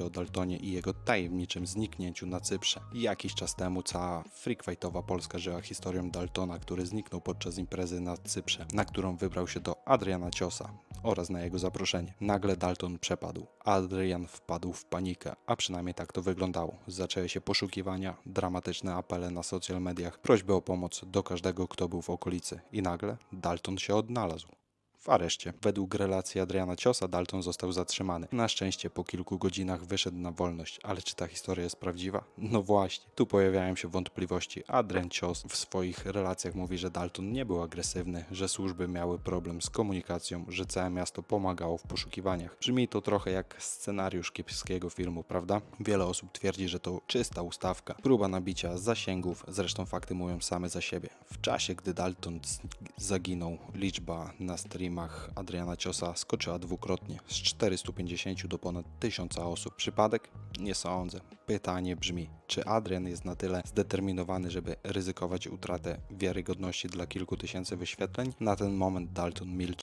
o Daltonie i jego tajemniczym zniknięciu na Cyprze. Jakiś czas temu cała freakfightowa Polska żyła historią Daltona, który zniknął podczas imprezy na Cyprze, na którą wybrał się do Adriana Ciosa oraz na jego zaproszenie. Nagle Dalton przepadł. Adrian wpadł w panikę, a przynajmniej tak to wyglądało. Zaczęły się poszukiwania, dramatyczne apele na social mediach, prośby o pomoc do każdego, kto był w okolicy. I nagle Dalton się odnalazł w areszcie. Według relacji Adriana Ciosa Dalton został zatrzymany. Na szczęście po kilku godzinach wyszedł na wolność, ale czy ta historia jest prawdziwa? No właśnie, tu pojawiają się wątpliwości. Adrian Cios w swoich relacjach mówi, że Dalton nie był agresywny, że służby miały problem z komunikacją, że całe miasto pomagało w poszukiwaniach. Brzmi to trochę jak scenariusz kiepskiego filmu, prawda? Wiele osób twierdzi, że to czysta ustawka, próba nabicia zasięgów, zresztą fakty mówią same za siebie. W czasie, gdy Dalton zaginął, liczba na streamach Adriana Ciosa skoczyła dwukrotnie z 450 do ponad 1000 osób. Przypadek? Nie sądzę. Pytanie brzmi, czy Adrian jest na tyle zdeterminowany, żeby ryzykować utratę wiarygodności dla kilku tysięcy wyświetleń? Na ten moment Dalton milczy.